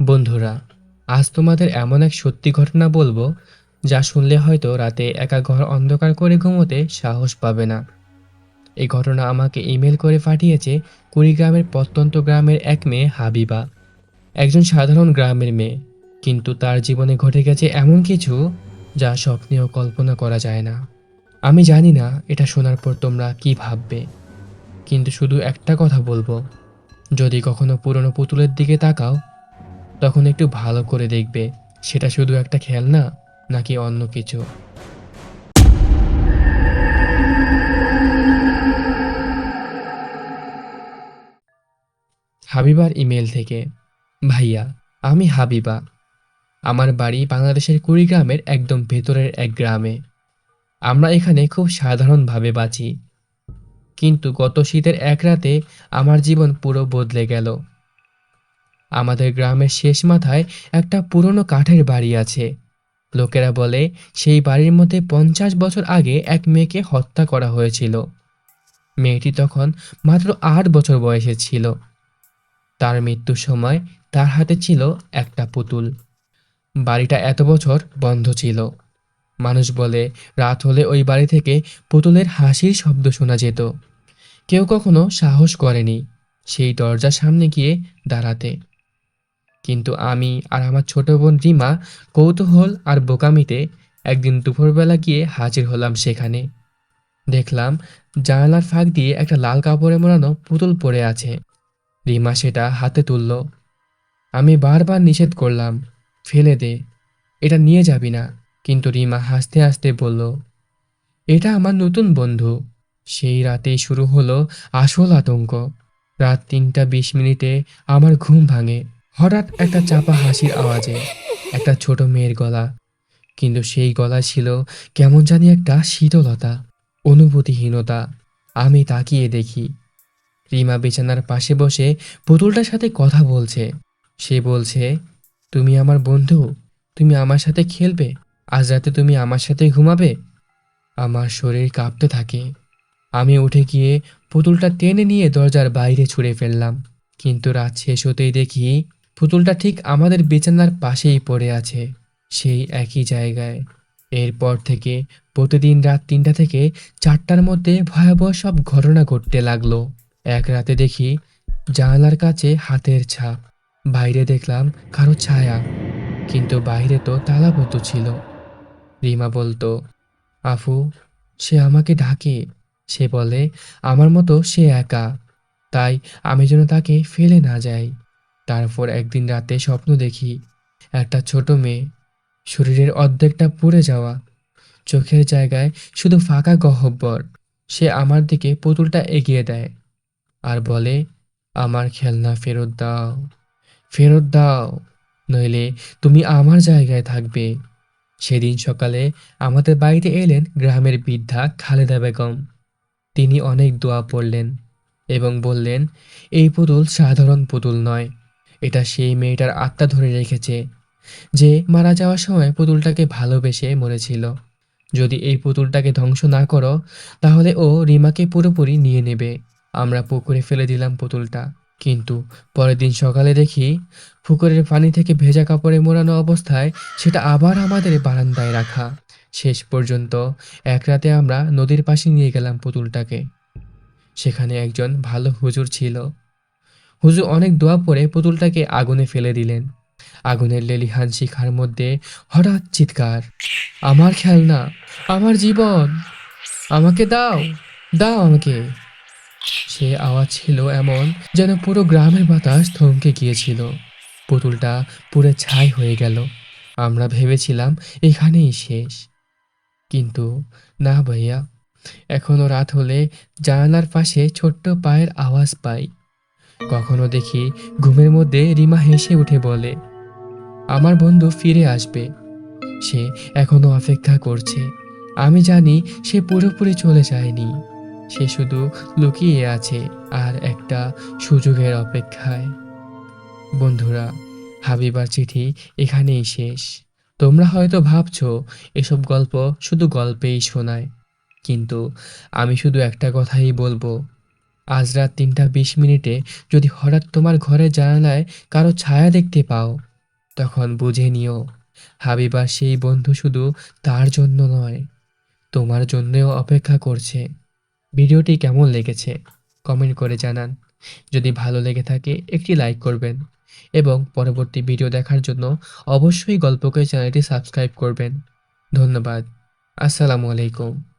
বন্ধুরা, আজ তোমাদের এমন এক সত্যি ঘটনা বলব যা শুনলে হয়তো রাতে একা ঘর অন্ধকার করে ঘুমোতে সাহস পাবে না। এই ঘটনা আমাকে ইমেল করে পাঠিয়েছে কুড়িগ্রামের প্রত্যন্ত গ্রামের এক মেয়ে হাবিবা। একজন সাধারণ গ্রামের মেয়ে, কিন্তু তার জীবনে ঘটে গেছে এমন কিছু যা স্বপ্নেও কল্পনা করা যায় না। আমি জানি না এটা শোনার পর তোমরা কি ভাববে, কিন্তু শুধু একটা কথা বলব, যদি কখনো পুরনো পুতুলের দিকে তাকাও তখন একটু ভালো করে দেখবে, সেটা শুধু একটা খেলনা নাকি অন্য কিছু। হাবিবার ইমেল থেকে, ভাইয়া, আমি হাবিবা। আমার বাড়ি বাংলাদেশের কুড়িগ্রামের একদম ভেতরের এক গ্রামে। আমরা এখানে খুব সাধারণভাবে বাঁচি। কিন্তু গত শীতের এক রাতে আমার জীবন পুরো বদলে গেল। আমাদের গ্রামের শেষ মাথায় একটা পুরনো কাঠের বাড়ি আছে। লোকেরা বলে, সেই বাড়ির মধ্যে পঞ্চাশ বছর আগে এক মেয়েকে হত্যা করা হয়েছিল। মেয়েটি তখন মাত্র আট বছর বয়সে ছিল। তার মৃত্যুর সময় তার হাতে ছিল একটা পুতুল। বাড়িটা এত বছর বন্ধ ছিল। মানুষ বলে, রাত হলে ওই বাড়ি থেকে পুতুলের হাসির শব্দ শোনা যেত। কেউ কখনো সাহস করেনি। সেই দরজার সামনে গিয়ে দাঁড়াতে। কিন্তু আমি আর আমার ছোট বোন রিমা কৌতূহল আর বোকামিতে একদিন দুপুরবেলা গিয়ে হাজির হলাম সেখানে। দেখলাম জানালার ফাঁক দিয়ে একটা লাল কাপড়ে মোড়ানো পুতুল পড়ে আছে। রিমা সেটা হাতে তুলল। আমি বারবার নিষেধ করলাম, ফেলে দে, এটা নিয়ে যাবি না। কিন্তু রিমা হাসতে হাসতে বলল, এটা আমার নতুন বন্ধু। সেই রাতেই শুরু হলো আসল আতঙ্ক। রাত তিনটা বিশ মিনিটে আমার ঘুম ভাঙে। হঠাৎ একটা চাপা হাসির আওয়াজে একটা ছোট মেয়ের গলা। কিন্তু সেই গলা ছিল কেমন জানি একটা শীতলতা, অনুভূতিহীনতা। আমি তাকিয়ে দেখি, রিমা বিছানার পাশে বসে পুতুলটার সাথে কথা বলছে। সে বলছে, তুমি আমার বন্ধু, তুমি আমার সাথে খেলবে, আজ রাতে তুমি আমার সাথে ঘুমাবে? আমার শরীর কাঁপতে থাকে। আমি উঠে গিয়ে পুতুলটা টেনে নিয়ে দরজার বাইরে ছুঁড়ে ফেললাম। কিন্তু রাত শেষ হতেই দেখি পুতুলটা ঠিক আমাদের বিছানার পাশেই পড়ে আছে, সেই একই জায়গায়। এরপর থেকে প্রতিদিন রাত তিনটা থেকে চারটার মধ্যে ভয়াবহ সব ঘটনা ঘটতে লাগল। এক রাতে দেখি জানালার কাছে হাতের ছাপ। বাইরে দেখলাম কারও ছায়া, কিন্তু বাইরে তো তালাবদ্ধ ছিল। রিমা বলতো, আফু, সে আমাকে ডাকে। সে বলে, আমার মতো সে একা, তাই আমি যেন তাকে ফেলে না যাই। তারপর একদিন রাতে স্বপ্ন দেখি, একটা ছোট মেয়ে, শরীরের অর্ধেকটা পুড়ে যাওয়া, চোখের জায়গায় শুধু ফাঁকা গহব্বর সে আমার দিকে পুতুলটা এগিয়ে দেয় আর বলে, আমার খেলনা ফেরত দাও ফেরত দাও, নইলে তুমি আমার জায়গায় থাকবে। সেদিন সকালে আমাদের বাড়িতে এলেন গ্রামের বৃদ্ধা খালেদা বেগম। তিনি অনেক দোয়া পড়লেন এবং বললেন, এই পুতুল সাধারণ পুতুল নয় এটা সেই মেয়েটার আত্মা ধরে রেখেছে যে মারা যাওয়ার সময় পুতুলটাকে ভালোবেসে মরেছিল। যদি এই পুতুলটাকে ধ্বংস না করো, তাহলে ও রিমাকে পুরোপুরি নিয়ে নেবে। আমরা পুকুরে ফেলে দিলাম পুতুলটা। কিন্তু পরের দিন সকালে দেখি পুকুরের পানি থেকে ভেজা কাপড়ে মোড়ানো অবস্থায় সেটা আবার আমাদের বারান্দায় রাখা। শেষ পর্যন্ত এক রাতে আমরা নদীর পাশে নিয়ে গেলাম পুতুলটাকে। সেখানে একজন ভালো হুজুর ছিল। হুজুর অনেক দোয়া পরে পুতুলটাকে আগুনে ফেলে দিলেন। আগুনের লেলিহান শিখার মধ্যে হঠাৎ চিৎকার, আমার খেলনা, আমার জীবন, আমাকে দাও দাও আমাকে। সে আওয়াজ ছিল এমন যেন পুরো গ্রামের বাতাস থমকে গিয়েছিল। পুতুলটা পুরো ছাই হয়ে গেল। আমরা ভেবেছিলাম এখানেই শেষ। কিন্তু না ভাইয়া, এখনও রাত হলে জানালার পাশে ছোট্ট পায়ের আওয়াজ পাই। কখনো দেখি ঘুমের মধ্যে রিমা হেসে উঠে বলে, আমার বন্ধু ফিরে আসবে। সে এখনও অপেক্ষা করছে। আমি জানি সে পুরোপুরি চলে যায়নি। সে শুধু লুকিয়ে আছে আর একটা সুযোগের অপেক্ষায়। বন্ধুরা, হাবিবার চিঠি এখানেই শেষ। তোমরা হয়তো ভাবছ, এসব গল্প শুধু গল্পেই শোনায়। কিন্তু আমি শুধু একটা কথাই বলব। আজ রাত তিনটা বিশ মিনিটে যদি হঠাৎ তোমার ঘরের জানালায় কারও ছায়া দেখতে পাও, তখন বুঝে নিও হাবিবার সেই বন্ধু শুধু তার জন্য নয়, তোমার জন্যও অপেক্ষা করছে। ভিডিওটি কেমন লেগেছে কমেন্ট করে জানান। যদি ভালো লেগে থাকে, একটি লাইক করবেন এবং পরবর্তী ভিডিও দেখার জন্য অবশ্যই গল্পকে চ্যানেলটি সাবস্ক্রাইব করবেন। ধন্যবাদ। আসসালামু আলাইকুম।